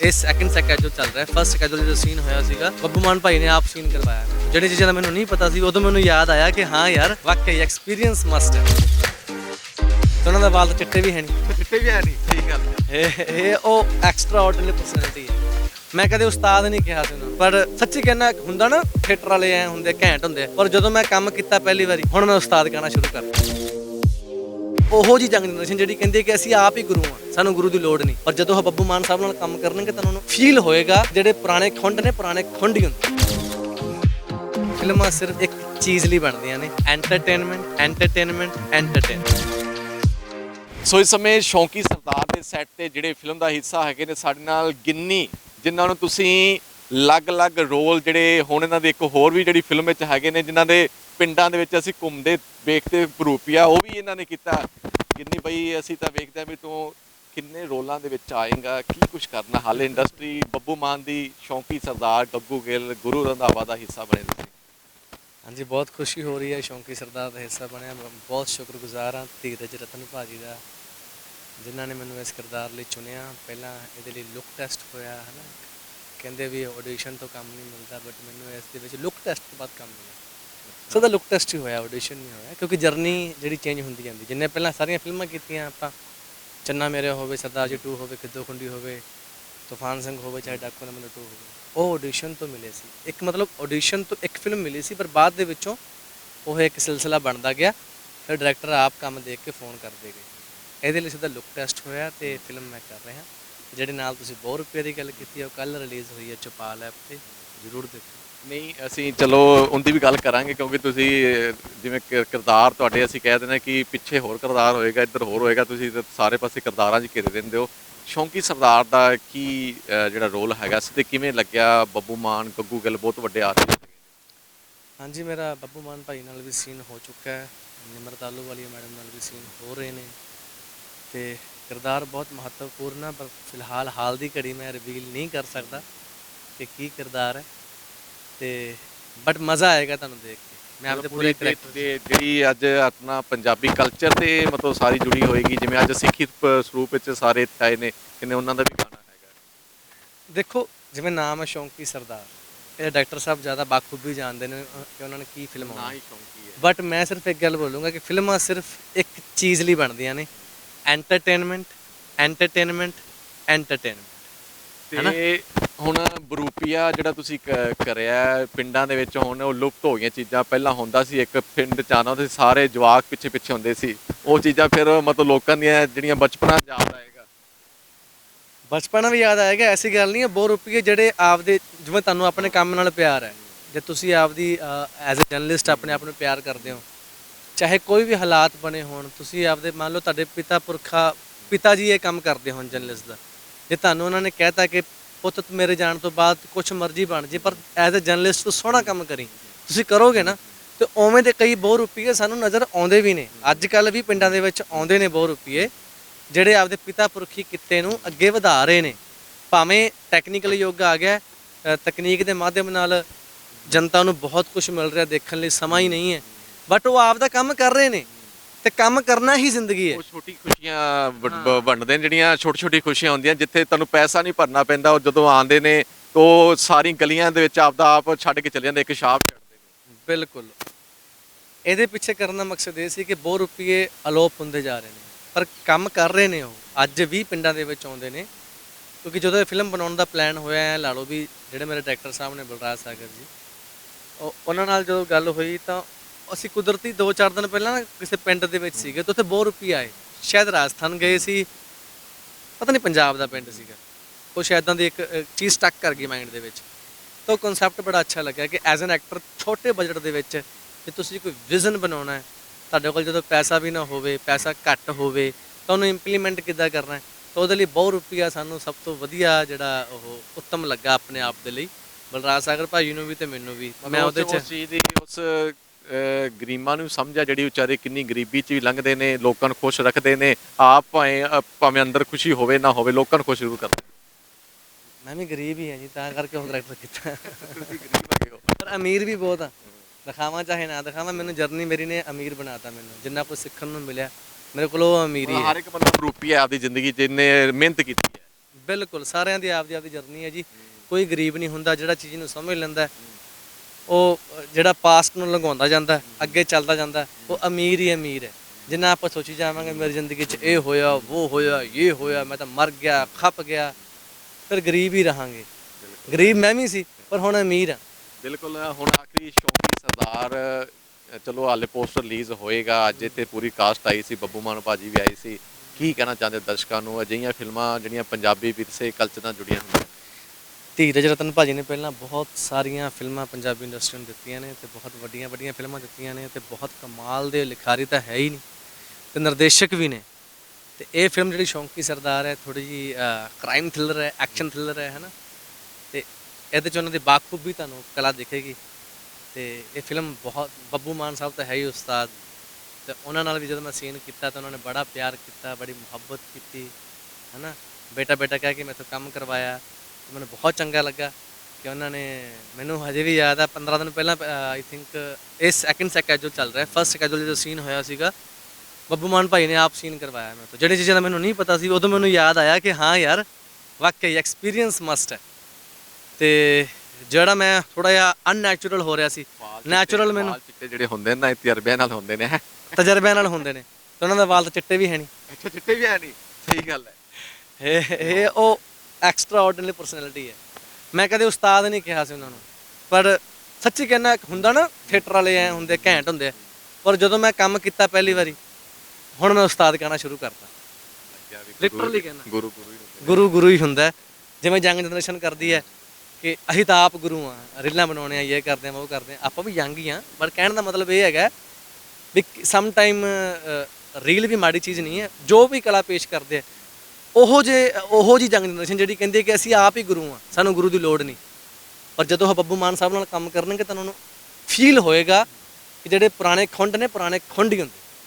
ਇਹ second schedule ਚੱਲ ਰਿਹਾ ਫਰਸਟ ਸਕੈਜੂਲ ਜਦੋਂ ਸੀਨ ਹੋਇਆ ਸੀਗਾ ਬੱਬੂ ਮਾਨ ਭਾਈ ਨੇ ਆਪ ਸੀਨ ਕਰਵਾਇਆ ਜਿਹੜੀ ਚੀਜ਼ਾਂ ਦਾ ਮੈਨੂੰ ਨਹੀਂ ਪਤਾ ਸੀ ਉਦੋਂ ਮੈਨੂੰ ਯਾਦ ਆਇਆ ਕਿ ਹਾਂ ਯਾਰ ਵਾਕਈ ਐਕਸਪੀਰੀਅੰਸ ਮਸਟ ਹੈ। ਤੇ ਉਹਨਾਂ ਦਾ ਵਾਲ ਤਾਂ ਚਿੱਟੇ ਵੀ ਹੈ ਨਹੀਂ। ਕਿਤੇ ਵੀ ਹੈ ਨਹੀਂ ਠੀਕ ਗੱਲ ਹੈ। ਇਹ ਇਹ ਉਹ ਐਕਸਟਰਾ ਆਰਡੀਨਰੀ ਪਰਸਨੈਲਿਟੀ ਹੈ। ਮੈਂ ਕਦੇ ਉਸਤਾਦ ਨਹੀਂ ਕਿਹਾ ਸੀ ਉਹਨੂੰ ਪਰ ਸੱਚੀ ਕਹਿਣਾ ਹੁੰਦਾ ਨਾ ਥੀਏਟਰ ਵਾਲੇ ਐ ਹੁੰਦੇ ਘੈਂਟ ਹੁੰਦੇ। ਪਰ ਜਦੋਂ ਮੈਂ ਕੰਮ ਕੀਤਾ ਪਹਿਲੀ ਵਾਰੀ ਹੁਣ ਮੈਂ ਉਸਤਾਦ ਕਹਿਣਾ ਸ਼ੁਰੂ ਕਰਤਾ ਉਹੋ ਜੀ ਜੰਗ ਜਨਰੇਸ਼ਨ ਜਿਹੜੀ ਕਹਿੰਦੀ ਹੈ ਕਿ ਅਸੀਂ ਆਪ ਹੀ ਗੁਰੂ ਹਾਂ, ਸਾਨੂੰ ਗੁਰੂ ਦੀ ਲੋੜ ਨਹੀਂ। ਪਰ ਜਦੋਂ ਬੱਬੂ ਮਾਨ ਸਾਹਿਬ ਨਾਲ ਕੰਮ ਕਰਨਗੇ ਤਾਂ ਉਹਨਾਂ ਨੂੰ ਫੀਲ ਹੋਏਗਾ ਜਿਹੜੇ ਪੁਰਾਣੇ ਖੁੰਡ ਨੇ, ਪੁਰਾਣੇ ਖੁੰਡ ਹੀ ਹੁੰਦੇ ਫਿਲਮਾਂ ਸਿਰਫ ਇੱਕ ਚੀਜ਼ ਲਈ ਬਣਦੀਆਂ ਨੇ ਐਂਟਰਟੇਨਮੈਂਟ ਐਂਟਰਟੇਨਮੈਂਟ ਐਂਟਰਟੇਨਮੈਂਟ ਸੋ ਇਸ ਸਮੇਂ ਸ਼ੌਂਕੀ ਸਰਦਾਰ ਦੇ ਸੈੱਟ ਤੇ ਜਿਹੜੇ ਫਿਲਮ ਦਾ ਹਿੱਸਾ ਹੈਗੇ ਨੇ ਸਾਡੇ ਨਾਲ ਗਿੰਨੀ, ਜਿਨ੍ਹਾਂ ਨੂੰ ਤੁਸੀਂ ਅਲੱਗ-ਅਲੱਗ ਰੋਲ ਜਿਹੜੇ, ਹੁਣ ਇਹਨਾਂ ਦੇ ਇੱਕ ਹੋਰ ਵੀ ਜਿਹੜੀ ਫਿਲਮ ਵਿੱਚ ਹੈਗੇ ਨੇ, ਜਿਨ੍ਹਾਂ ਦੇ ਪਿੰਡਾਂ ਦੇ ਵਿੱਚ ਅਸੀਂ ਘੁੰਮਦੇ ਵੇਖਦੇ ਭਰੂਪੀਆ ਉਹ ਵੀ ਇਹਨਾਂ ਨੇ ਕੀਤਾ। ਗਿੰਨੀ ਬਈ ਅਸੀਂ ਤਾਂ ਵੇਖਦੇ ਹਾਂ ਵੀ ਤੂੰ ਕਿੰਨੇ ਰੋਲਾਂ ਦੇ ਵਿੱਚ ਆਏਗਾ, ਕੀ ਕੁਝ ਕਰਨਾ। ਹਾਲੇ ਇੰਡਸਟਰੀ ਬੱਬੂ ਮਾਨ ਦੀ ਸ਼ੌਂਕੀ ਸਰਦਾਰ ਗੱਗੂ ਗਿੱਲ, ਗੁਰੂ ਰੰਧਾਵਾ ਦਾ ਹਿੱਸਾ ਬਣੇ ਤੁਸੀਂ। ਹਾਂਜੀ, ਬਹੁਤ ਖੁਸ਼ੀ ਹੋ ਰਹੀ ਹੈ, ਸ਼ੌਂਕੀ ਸਰਦਾਰ ਦਾ ਹਿੱਸਾ ਬਣਿਆ। ਮੈਂ ਬਹੁਤ ਸ਼ੁਕਰਗੁਜ਼ਾਰ ਹਾਂ ਧੀਰਜ ਰਤਨ ਭਾਜੀ ਦਾ, ਜਿਨ੍ਹਾਂ ਨੇ ਮੈਨੂੰ ਇਸ ਕਿਰਦਾਰ ਲਈ ਚੁਣਿਆ। ਪਹਿਲਾਂ ਇਹਦੇ ਲਈ ਲੁੱਕ ਟੈਸਟ ਹੋਇਆ ਹੈ ਨਾ ਕਹਿੰਦੇ ਵੀ ਆਡੀਸ਼ਨ ਤੋਂ ਕੰਮ ਨਹੀਂ ਮਿਲਦਾ ਬਟ ਮੈਨੂੰ ਇਸ ਦੇ ਵਿੱਚ ਲੁੱਕ ਟੈਸਟ ਤੋਂ ਬਾਅਦ ਕੰਮ ਮਿਲਿਆ। ਸਦਾ ਲੁੱਕ ਟੈਸਟ ਹੀ ਹੋਇਆ ਆਡੀਸ਼ਨ ਨਹੀਂ ਹੋਇਆ, ਕਿਉਂਕਿ ਜਰਨੀ ਜਿਹੜੀ ਚੇਂਜ ਹੁੰਦੀ ਜਾਂਦੀ। ਜਿੰਨੇ ਪਹਿਲਾਂ ਸਾਰੀਆਂ ਫਿਲਮਾਂ ਕੀਤੀਆਂ ਆਪਾਂ, ਚੰਨਾ ਮੇਰੇ ਹੋਵੇ, ਸਰਦਾਰ ਜੀ 2 ਹੋਵੇ ਕਿੱਦੋ ਖੁੰਡੀ ਹੋਵੇ, ਤੂਫਾਨ ਸਿੰਘ ਹੋਵੇ, ਚਾਹੇ ਡਾਕੂ ਨੰਬਰ 2 ਹੋਵੇ। ਉਹ ਆਡੀਸ਼ਨ ਤੋਂ ਮਿਲੇ ਸੀ। ਇੱਕ ਮਤਲਬ ਆਡੀਸ਼ਨ ਤੋਂ ਇੱਕ ਫਿਲਮ ਮਿਲੀ ਸੀ, ਪਰ ਬਾਅਦ ਦੇ ਵਿੱਚੋਂ ਉਹ ਇੱਕ ਸਿਲਸਿਲਾ ਬਣਦਾ ਗਿਆ। ਫਿਰ ਡਾਇਰੈਕਟਰ ਆਪ ਕੰਮ ਦੇਖ ਕੇ ਫੋਨ ਕਰਦੇ ਗਏ। ਇਹਦੇ ਲਈ ਸਿੱਧਾ ਲੁੱਕ ਟੈਸਟ ਹੋਇਆ ਤੇ ਫਿਲਮ ਮੈਂ ਕਰ ਰਿਹਾ। ਜਿਹੜੇ ਨਾਲ ਤੁਸੀਂ ਬਹੁਤ ਰੁਪਏ ਦੀ ਗੱਲ ਕੀਤੀ ਹੈ ਉਹ ਕੱਲ ਰਿਲੀਜ਼ ਹੋਈ ਹੈ ਚਪਾਲ ਐਪ ਤੇ। ਜ਼ਰੂਰ ਦੇਖੋ ਨਹੀਂ, ਅਸੀਂ ਚਲੋ ਉਹਦੀ ਵੀ ਗੱਲ ਕਰਾਂਗੇ ਕਿਉਂਕਿ ਤੁਸੀਂ ਜਿਵੇਂ ਕਿ- ਕਿਰਦਾਰ ਤੁਹਾਡੇ ਅਸੀਂ ਕਹਿ ਦਿੰਦੇ ਹਾਂ ਕਿ ਪਿੱਛੇ ਹੋਰ ਕਿਰਦਾਰ ਹੋਏਗਾ, ਇੱਧਰ ਹੋਰ ਹੋਏਗਾ, ਤੁਸੀਂ ਤਾਂ ਸਾਰੇ ਪਾਸੇ ਕਿਰਦਾਰਾਂ 'ਚ ਘਿਰੇ ਦਿੰਦੇ ਹੋ। ਸ਼ੌਂਕੀ ਸਰਦਾਰ ਦਾ ਕੀ ਜਿਹੜਾ ਰੋਲ ਹੈਗਾ ਸੀ ਤੇ ਕਿਵੇਂ ਲੱਗਿਆ? ਬੱਬੂ ਮਾਨ, ਗੱਗੂ ਗਿੱਲ ਬਹੁਤ ਵੱਡੇ ਆਰਟਿਸਟ ਹਾਂਜੀ, ਮੇਰਾ ਬੱਬੂ ਮਾਨ ਭਾਈ ਨਾਲ ਵੀ ਸੀਨ ਹੋ ਚੁੱਕਾ ਹੈ। ਨਿਮਰਤ ਆਲੂ ਵਾਲੀ ਮੈਡਮ ਨਾਲ ਵੀ ਸੀਨ ਹੋ ਰਹੇ ਨੇ। ਤੇ ਕਿਰਦਾਰ ਬਹੁਤ ਮਹੱਤਵਪੂਰਨ ਹੈ ਪਰ ਫਿਲਹਾਲ ਹਾਲ ਦੀ ਘੜੀ ਮੈਂ ਰਿਵੀਲ ਨਹੀਂ ਕਰ ਸਕਦਾ ਕਿ ਕੀ ਕਿਰਦਾਰ ਹੈ। ਤੇ ਬਟ ਮਜ਼ਾ ਆਏਗਾ ਤੁਹਾਨੂੰ ਦੇਖ ਕੇ। ਮੈਂ ਆਪਦੇ ਪੂਰੇ ਕਰੈਕਟਰ ਤੇ ਜਿਹੜੀ ਅੱਜ ਆਪਣਾ ਪੰਜਾਬੀ ਕਲਚਰ ਤੇ ਮਤਲਬ ਸਾਰੀ ਜੁੜੀ ਹੋਏਗੀ ਜਿਵੇਂ ਅੱਜ ਸਿੱਖੀ ਸਰੂਪ ਵਿੱਚ ਸਾਰੇ ਇੱਥੇ ਆਏ ਨੇ ਕਿੰਨੇ ਉਹਨਾਂ ਦਾ ਵੀ ਗਾਣਾ ਹੈਗਾ। ਦੇਖੋ ਜਿਵੇਂ ਨਾਮ ਹੈ ਸ਼ੌਂਕੀ ਸਰਦਾਰ ਇਹ ਡਾਕਟਰ ਸਾਹਿਬ ਜ਼ਿਆਦਾ ਬਾਖੂਬੀ ਜਾਣਦੇ ਨੇ ਕਿ ਉਹਨਾਂ ਨੇ ਕੀ ਫਿਲਮ ਨਾ ਆਉਣੀ ਹੀ ਸ਼ੌਂਕੀ ਹੈ। ਬਟ ਮੈਂ ਸਿਰਫ ਇੱਕ ਗੱਲ ਬੋਲੂੰਗਾ ਕਿ ਫਿਲਮਾਂ ਸਿਰਫ ਇੱਕ ਚੀਜ਼ ਲਈ ਬਣਦੀਆਂ ਨੇ ਐਂਟਰਟੇਨਮੈਂਟ ਐਂਟਰਟੇਨਮੈਂਟ ਐਂਟਰਟੇਨਮੈਂਟ ਤੇ ਹੁਣ ਬਰੂਪੀਆ ਜਿਹੜਾ ਤੁਸੀਂ ਕਰਿਆ ਪਿੰਡਾਂ ਦੇ ਵਿੱਚ ਹੁਣ ਉਹ ਲੁਪਤ ਹੋ ਗਈਆਂ ਚੀਜ਼ਾਂ। ਪਹਿਲਾਂ ਹੁੰਦਾ ਸੀ ਇੱਕ ਪਿੰਡ ਚ ਤੇ ਸਾਰੇ ਜਵਾਕ ਪਿੱਛੇ ਪਿੱਛੇ ਹੁੰਦੇ ਸੀ। ਉਹ ਚੀਜ਼ਾਂ ਫਿਰ ਮਤਲਬ ਲੋਕਾਂ ਦੀਆਂ ਜਿਹੜੀਆਂ ਬਚਪਨਾ ਯਾਦ ਆਏਗਾ। ਬਚਪਨ ਵੀ ਯਾਦ ਆਏਗਾ, ਐਸੀ ਗੱਲ ਨਹੀਂ ਹੈ। ਬਹੁਤ ਜਿਹੜੇ ਆਪਦੇ, ਜਿਵੇਂ ਤੁਹਾਨੂੰ ਆਪਣੇ ਕੰਮ ਨਾਲ ਪਿਆਰ ਹੈ। ਜੇ ਤੁਸੀਂ ਆਪਦੀ ਐਜ਼ ਅ ਜਰਨਲਿਸਟ ਆਪਣੇ ਆਪ ਨੂੰ ਪਿਆਰ ਕਰਦੇ ਹੋ, ਚਾਹੇ ਕੋਈ ਵੀ ਹਾਲਾਤ ਬਣੇ ਹੋਣ, ਤੁਸੀਂ ਆਪਦੇ, ਮੰਨ ਲਓ ਤੁਹਾਡੇ ਪਿਤਾ ਪੁਰਖਾ ਪਿਤਾ ਜੀ ਇਹ ਕੰਮ ਕਰਦੇ ਹੋਣ ਜਰਨਲਿਸਟ ਦਾ। ਜੇ ਤੁਹਾਨੂੰ ਉਹਨਾਂ ਨੇ ਕਹਿਤਾ ਕਿ ਪੁੱਤ ਤੂੰ ਮੇਰੇ ਜਾਣ ਤੋਂ ਬਾਅਦ ਕੁਛ ਮਰਜ਼ੀ ਬਣ ਜੇ, ਪਰ ਐਜ਼ ਅ ਜਰਨਲਿਸਟ ਤੂੰ ਸੋਹਣਾ ਕੰਮ ਕਰੀ। ਤੁਸੀਂ ਕਰੋਗੇ ਨਾ, ਤੇ ਉਵੇਂ ਦੇ ਕਈ ਬਹੁ ਰੁਪਏ ਸਾਨੂੰ ਨਜ਼ਰ ਆਉਂਦੇ ਵੀ ਨੇ। ਅੱਜ ਕੱਲ ਵੀ ਪਿੰਡਾਂ ਦੇ ਵਿੱਚ ਆਉਂਦੇ ਨੇ ਬਹੁ ਰੁਪਈਏ, ਜਿਹੜੇ ਆਪਦੇ ਪਿਤਾ ਪੁਰਖੀ ਕਿੱਤੇ ਨੂੰ ਅੱਗੇ ਵਧਾ ਰਹੇ ਨੇ। ਭਾਵੇਂ ਟੈਕਨੀਕਲ ਯੁੱਗ ਆ ਗਿਆ ਤਕਨੀਕ ਦੇ ਮਾਧਿਅਮ ਨਾਲ ਜਨਤਾ ਨੂੰ ਬਹੁਤ ਕੁਝ ਮਿਲ ਰਿਹਾ ਦੇਖਣ ਲਈ, ਸਮਾਂ ਹੀ ਨਹੀਂ ਹੈ। ਬਟ ਉਹ ਆਪਦਾ ਕੰਮ ਕਰ ਰਹੇ ਨੇ। ਤੇ ਕੰਮ ਕਰਨਾ ਹੀ ਜ਼ਿੰਦਗੀ ਹੈ। ਉਹ ਛੋਟੀ ਖੁਸ਼ੀਆਂ ਵ- ਵ- ਵੰਡਦੇ ਨੇ ਜਿਹੜੀਆਂ ਛੋਟੀ ਛੋਟੀ ਖੁਸ਼ੀਆਂ ਹੁੰਦੀਆਂ ਜਿੱਥੇ ਤੁਹਾਨੂੰ ਪੈਸਾ ਨਹੀਂ ਭਰਨਾ ਪੈਂਦਾ ਉਹ ਜਦੋਂ ਆਉਂਦੇ ਨੇ ਤਾਂ ਉਹ ਸਾਰੀ ਗਲੀਆਂ ਦੇ ਵਿੱਚ ਆਪਦਾ ਆਪ ਛੱਡ ਕੇ ਚਲੇ ਜਾਂਦੇ ਇੱਕ ਛਾਪ ਛੱਡਦੇ ਨੇ। ਬਿਲਕੁਲ। ਇਹਦੇ ਪਿੱਛੇ ਕਰਨ ਦਾ ਮਕਸਦ ਇਹ ਸੀ ਕਿ ਬਹੁਤ ਰੁਪਏ ਅਲੋਪ ਹੁੰਦੇ ਜਾ ਰਹੇ ਨੇ ਪਰ ਕੰਮ ਕਰ ਰਹੇ ਨੇ ਉਹ। ਅੱਜ ਵੀ ਪਿੰਡਾਂ ਦੇ ਵਿੱਚ ਆਉਂਦੇ ਨੇ ਕਿਉਂਕਿ ਜਦੋਂ ਇਹ ਫਿਲਮ ਬਣਾਉਣ ਦਾ ਪਲਾਨ ਹੋਇਆ ਹੈ ਲਾ ਲਓ ਵੀ ਜਿਹੜੇ ਮੇਰੇ ਡਾਇਰੈਕਟਰ ਸਾਹਿਬ ਨੇ ਬਲਰਾਜ ਸਾਗਰ ਜੀ ਉਹ ਉਹਨਾਂ ਨਾਲ ਜਦੋਂ ਗੱਲ ਹੋਈ ਤਾਂ ਅਸੀਂ ਕੁਦਰਤੀ 2-4 ਦਿਨ ਪਹਿਲਾਂ ਨਾ ਕਿਸੇ ਪਿੰਡ ਦੇ ਵਿੱਚ ਸੀਗੇ ਤੇ ਉੱਥੇ ਬਹੁਤ ਰੁਪਏ ਆਏ। ਸ਼ਾਇਦ ਰਾਜਸਥਾਨ ਗਏ ਸੀ ਪਤਾ ਨਹੀਂ ਪੰਜਾਬ ਦਾ ਪਿੰਡ ਸੀਗਾ। ਕੁਛ ਐਦਾਂ ਦੀ ਇੱਕ ਅ, ਚੀਜ਼ ਸਟਕ ਕਰ ਗਈ ਮਾਈਂਡ ਦੇ ਵਿੱਚ। ਤਾਂ ਕਨਸੈਪਟ ਬੜਾ ਅੱਛਾ ਲੱਗਿਆ ਕਿ ਐਜ਼ ਐਨ ਐਕਟਰ ਛੋਟੇ ਬਜਟ ਦੇ ਵਿੱਚ ਜੇ ਤੁਸੀਂ ਕੋਈ ਵਿਜ਼ਨ ਬਣਾਉਣਾ ਹੈ ਤੁਹਾਡੇ ਕੋਲ ਜਦੋਂ ਪੈਸਾ ਵੀ ਨਾ ਹੋਵੇ ਪੈਸਾ ਘੱਟ ਹੋਵੇ ਤਾਂ ਉਹਨੂੰ ਇੰਪਲੀਮੈਂਟ ਕਿੱਦਾਂ ਕਰਨਾ ਹੈ? ਤਾਂ ਉਹਦੇ ਲਈ ਬਹੁਤ ਰੁਪਈਆ ਸਾਨੂੰ ਸਭ ਤੋਂ ਵਧੀਆ ਜਿਹੜਾ ਉਹ ਉੱਤਮ ਲੱਗਾ ਆਪਣੇ ਆਪ ਦੇ ਲਈ। ਬਲਰਾਜ ਸਾਗਰ ਭਾਜੀ ਨੂੰ ਵੀ ਤੇ ਮੈਨੂੰ ਵੀ। ਮੈਂ ਉਹਦੇ ਚ ਉਸ ਚੀਜ਼ ਦੀ ਉਸ ਗਰੀਬਾਂ ਨੂੰ ਸਮਝਿਆ ਜਿਹੜੀ ਵਿਚਾਰੇ ਕਿੰਨੀ ਗਰੀਬੀ ਚ ਵੀ ਲੰਘਦੇ ਨੇ ਲੋਕਾਂ ਨੂੰ ਖੁਸ਼ ਰੱਖਦੇ ਨੇ ਆਪ ਭਾਵੇਂ ਭਾਵੇਂ ਅੰਦਰ ਖੁਸ਼ੀ ਹੋਵੇ ਨਾ ਹੋਵੇ ਲੋਕਾਂ ਨੂੰ ਖੁਸ਼ ਜ਼ਰੂਰ ਕਰਦੇ ਮੈਂ ਵੀ ਗਰੀਬ ਹੀ ਹਾਂ ਜੀ ਤਾਂ ਕਰਕੇ ਉਹ ਕਰੈਕਟਰ ਕੀਤਾ। ਤੁਸੀਂ ਗਰੀਬ ਹੈਗੇ ਹੋ। ਪਰ ਅਮੀਰ ਵੀ ਬਹੁਤ ਆ। ਦਿਖਾਵਾਂ ਚਾਹੇ ਨਾ ਦਿਖਾਵਾਂ ਮੈਨੂੰ ਜਰਨੀ ਮੇਰੀ ਨੇ ਅਮੀਰ ਬਣਾਤਾ ਮੈਨੂੰ। ਜਿੰਨਾ ਕੁਝ ਸਿੱਖਣ ਨੂੰ ਮਿਲਿਆ ਮੇਰੇ ਕੋਲ ਉਹ ਅਮੀਰੀ ਹੈ ਹਰ ਇੱਕ ਬੰਦਾ ਰੂਪੀ ਹੈ ਆਪਦੀ ਜ਼ਿੰਦਗੀ 'ਚ ਮਿਹਨਤ ਕੀਤੀ ਹੈ। ਬਿਲਕੁਲ ਸਾਰਿਆਂ ਦੀ ਆਪਦੀ ਆਪਦੀ ਜਰਨੀ ਹੈ ਜੀ। ਕੋਈ ਗਰੀਬ ਨਹੀਂ ਹੁੰਦਾ ਜਿਹੜਾ ਚੀਜ਼ ਨੂੰ ਸਮਝ ਲੈਂਦਾ ਉਹ ਜਿਹੜਾ ਪਾਸਟ ਨੂੰ ਲੰਘਾਉਂਦਾ ਜਾਂਦਾ ਅੱਗੇ ਚੱਲਦਾ ਜਾਂਦਾ ਉਹ ਅਮੀਰ ਹੀ ਅਮੀਰ ਹੈ। ਜਿੰਨਾ ਆਪਾਂ ਸੋਚੀ ਜਾਵਾਂਗੇ ਮੇਰੀ ਜ਼ਿੰਦਗੀ 'ਚ ਇਹ ਹੋਇਆ ਉਹ ਹੋਇਆ ਇਹ ਹੋਇਆ ਮੈਂ ਤਾਂ ਮਰ ਗਿਆ ਖੱਪ ਗਿਆ ਫਿਰ ਗਰੀਬ ਹੀ ਰਹਾਂਗੇ। ਗਰੀਬ ਮੈਂ ਵੀ ਸੀ ਪਰ ਹੁਣ ਅਮੀਰ ਹਾਂ। ਬਿਲਕੁਲ ਹੁਣ ਆਖਰੀ ਸ਼ੌਂਕੀ ਸਰਦਾਰ ਚਲੋ ਹਾਲੇ ਪੋਸਟਰ ਰਿਲੀਜ਼ ਹੋਏਗਾ ਅੱਜ ਤੇ ਪੂਰੀ ਕਾਸਟ ਆਈ ਸੀ ਬੱਬੂ ਮਾਨ ਭਾਜੀ ਵੀ ਆਈ ਸੀ। ਕੀ ਕਹਿਣਾ ਚਾਹੁੰਦੇ ਦਰਸ਼ਕਾਂ ਨੂੰ? ਅਜਿਹੀਆਂ ਫਿਲਮਾਂ ਜਿਹੜੀਆਂ ਪੰਜਾਬੀ ਵਿਰਸੇ ਕਲਚਰ ਨਾਲ ਜੁੜੀਆਂ ਹੁੰਦੀਆਂ ਧੀਰਜ ਰਤਨ ਭਾਜੀ ਨੇ ਪਹਿਲਾਂ ਬਹੁਤ ਸਾਰੀਆਂ ਫਿਲਮਾਂ ਪੰਜਾਬੀ ਇੰਡਸਟਰੀ ਨੂੰ ਦਿੱਤੀਆਂ ਨੇ ਤੇ ਬਹੁਤ ਵੱਡੀਆਂ ਵੱਡੀਆਂ ਫਿਲਮਾਂ ਦਿੱਤੀਆਂ ਨੇ ਤੇ ਬਹੁਤ ਕਮਾਲ ਦੇ ਲਿਖਾਰੀ ਤਾਂ ਹੈ ਹੀ ਨਹੀਂ ਤੇ ਨਿਰਦੇਸ਼ਕ ਵੀ ਨੇ। ਤੇ ਇਹ ਫਿਲਮ ਜਿਹੜੀ ਸ਼ੌਂਕੀ ਸਰਦਾਰ ਹੈ ਥੋੜੀ ਜੀ ਕ੍ਰਾਈਮ ਥ੍ਰਿਲਰ ਹੈ ਐਕਸ਼ਨ ਥ੍ਰਿਲਰ ਹੈ, ਹਨਾ? ਤੇ ਇਹਦੇ ਚ ਉਹਨਾਂ ਦੀ ਬਾਖੂਬੀ ਤੁਹਾਨੂੰ ਕਲਾ ਦਿਖੇਗੀ। ਤੇ ਇਹ ਫਿਲਮ ਬਹੁਤ, ਬੱਬੂ ਮਾਨ ਸਾਹਿਬ ਤਾਂ ਹੈ ਹੀ ਉਸਤਾਦ। ਤੇ ਉਹਨਾਂ ਨਾਲ ਵੀ ਜਦੋਂ ਮੈਂ ਸੀਨ ਕੀਤਾ ਤਾਂ ਉਹਨਾਂ ਨੇ ਬੜਾ ਪਿਆਰ ਕੀਤਾ, ਬੜੀ ਮੁਹੱਬਤ ਕੀਤੀ, ਹਨਾ? ਬੇਟਾ ਬੇਟਾ ਕਹਿ ਕੇ ਮੈਥੋਂ ਕੰਮ ਕਰਵਾਇਆ। ਮੈਨੂੰ ਬਹੁਤ ਚੰਗਾ ਲੱਗਾ ਕਿ ਉਹਨਾਂ ਨੇ ਮੈਨੂੰ ਹਜੇ ਵੀ ਯਾਦ ਆ 15 ਦਿਨ ਪਹਿਲਾਂ ਆਈ ਥਿੰਕ ਇਹ ਸੈਕੰਡ ਸਕੈਜੂਲ ਚੱਲ ਰਿਹਾ ਫਰਸਟ ਸਕੈਜੂਲ ਜਦੋਂ ਸੀਨ ਹੋਇਆ ਸੀਗਾ ਬੱਬੂ ਮਾਨ ਭਾਈ ਨੇ ਆਪ ਸੀਨ ਕਰਵਾਇਆ ਤੋਂ। ਜਿਹੜੀ ਚੀਜ਼ਾਂ ਦਾ ਮੈਨੂੰ ਨਹੀਂ ਪਤਾ ਸੀ ਉਦੋਂ ਮੈਨੂੰ ਯਾਦ ਆਇਆ ਕਿ ਹਾਂ ਯਾਰ ਵਾਕਈ ਐਕਸਪੀਰੀਅੰਸ ਮਸਟ ਹੈ। ਤੇ ਜਿਹੜਾ ਮੈਂ ਥੋੜਾ ਜਿਹਾ ਅਨਨੈਚੁਰਲ ਹੋ ਰਿਹਾ ਸੀ ਨੈਚੁਰਲ ਮੈਨੂੰ ਚਿੱਟੇ ਜਿਹੜੇ ਹੁੰਦੇ ਨੇ ਨਾ ਇਹ ਤਜਰਬਿਆਂ ਨਾਲ ਹੁੰਦੇ ਨੇ ਤਜਰਬਿਆਂ ਨਾਲ ਹੁੰਦੇ ਨੇ। ਤੇ ਉਹਨਾਂ ਦਾ ਵਾਲ ਤਾਂ ਚਿੱਟੇ ਵੀ ਹੈ ਨਹੀਂ। ਅੱਛਾ ਚਿੱਟੇ ਵੀ ਹੈ ਨਹੀਂ। ਸਹੀ ਗੱਲ ਹੈ। ਇਹ ਉਹ ਐਕਸਟਰਾ ਆਰਡੀਨਰੀ ਪਰਸਨੈਲਿਟੀ ਹੈ। ਮੈਂ ਕਦੇ ਉਸਤਾਦ ਨਹੀਂ ਕਿਹਾ ਸੀ ਉਹਨਾਂ ਨੂੰ। ਪਰ ਸੱਚੀ ਕਹਿਣਾ ਹੁੰਦਾ ਨਾ ਥੀਏਟਰ ਵਾਲੇ ਐ ਹੁੰਦੇ ਘੈਂਟ ਹੁੰਦੇ ਆ। ਪਰ ਜਦੋਂ ਮੈਂ ਕੰਮ ਕੀਤਾ ਪਹਿਲੀ ਵਾਰੀ ਹੁਣ ਮੈਂ ਉਸਤਾਦ ਕਹਿਣਾ ਸ਼ੁਰੂ ਕਰਤਾ। ਲਿਟਰਲੀ ਕਹਿਣਾ। ਗੁਰੂ ਗੁਰੂ ਹੀ ਹੁੰਦੇ ਗੁਰੂ ਗੁਰੂ ਹੀ ਹੁੰਦਾ। ਜਿਵੇਂ ਯੰਗ ਜਨਰੇਸ਼ਨ ਕਰਦੀ ਹੈ ਕਿ ਅਸੀਂ ਤਾਂ ਆਪ ਗੁਰੂ ਆ ਰੀਲਾਂ ਬਣਾਉਣੇ ਆ ਇਹ ਕਰਦੇ ਆ ਉਹ ਕਰਦੇ ਆ। ਆਪਾਂ ਵੀ ਯੰਗ ਹੀ ਆ ਪਰ ਕਹਿਣ ਦਾ ਮਤਲਬ ਇਹ ਹੈਗਾ ਵੀ ਸਮ ਟਾਈਮ ਰੀਲ ਵੀ ਮਾੜੀ ਚੀਜ਼ ਨਹੀਂ ਹੈ। ਜੋ ਵੀ ਕਲਾ ਪੇਸ਼ ਕਰਦੇ ਆ ਉਹੋ ਜੇ ਉਹੋ ਜੀ ਜੰਗ ਜਨਰੇਸ਼ਨ ਜਿਹੜੀ ਕਹਿੰਦੀ ਹੈ ਕਿ ਅਸੀਂ ਆਪ ਹੀ ਗੁਰੂ ਆ ਸਾਨੂੰ ਗੁਰੂ ਦੀ ਲੋੜ ਨਹੀਂ। ਪਰ ਜਦੋਂ ਉਹ ਬੱਬੂ ਮਾਨ ਸਾਹਿਬ ਨਾਲ ਕੰਮ ਕਰਨਗੇ ਤਾਂ ਉਹਨਾਂ ਨੂੰ ਫੀਲ ਹੋਏਗਾ ਕਿ ਜਿਹੜੇ ਪੁਰਾਣੇ ਖੁੰਡ ਨੇ, ਪੁਰਾਣੇ ਖੁੰਡ ਹੀ ਹੁੰਦੇ।